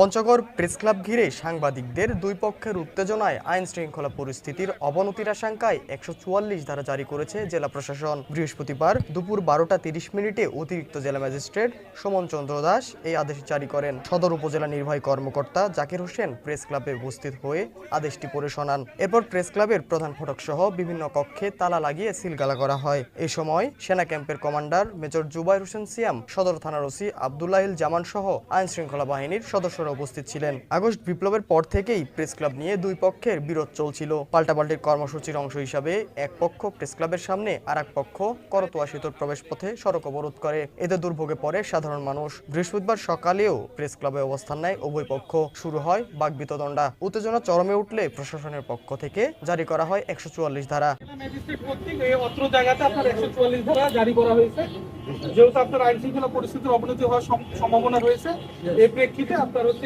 Panchagarh press club ঘিরে সাংবাদিকদের দুই পক্ষের উত্তেজনায় আইন শৃঙ্খলা পরিস্থিতির অবনতির আশঙ্কায় একশো চুয়াল্লিশ ধারা জারি করেছে জেলা প্রশাসন। বৃহস্পতিবার দুপুর বারোটা তিরিশ মিনিটে অতিরিক্ত জেলা ম্যাজিস্ট্রেট সুমন চন্দ্র দাস এই আদেশ জারি করেন। সদর উপজেলা নির্বাহী কর্মকর্তা জাকির হোসেন প্রেস ক্লাবে উপস্থিত হয়ে আদেশটি পড়ে শোনান। এরপর প্রেস ক্লাবের প্রধান ফটক সহ বিভিন্ন কক্ষে তালা লাগিয়ে সিলগালা করা হয়। এই সময় সেনা ক্যাম্পের কমান্ডার মেজর জুবাইর হোসেন সিয়াম, সদর থানার ওসি আবদুল্লাহিল জামান সহ আইন শৃঙ্খলা বাহিনীর সদস্যরা উপস্থিত ছিলেন। আগস্ট বিপ্লবের পর থেকেই প্রেস ক্লাব নিয়ে দুই পক্ষের বিরোধ চলছিল। পাল্টাপাল্টির কর্মসূচির অংশ হিসাবে এক পক্ষ প্রেস ক্লাবের সামনে আর এক পক্ষ করতোয়া সেতুর প্রবেশ পথে সড়ক অবরোধ করে। এতে দুর্ভোগে পড়ে সাধারণ মানুষ। বৃহস্পতিবার সকালেও প্রেস ক্লাবে অবস্থান নেয় উভয় পক্ষ। শুরু হয় বাগবিতদণ্ডা উত্তেজনা চরমে উঠলে প্রশাসনের পক্ষ থেকে জারি করা হয় একশো চুয়াল্লিশ ধারা জারি করা হয়েছে। যেহেতু আপনার আইন শৃঙ্খলা পরিস্থিতির অবনতি হওয়ার সম্ভাবনা রয়েছে এই প্রেক্ষিতে আপনার হচ্ছে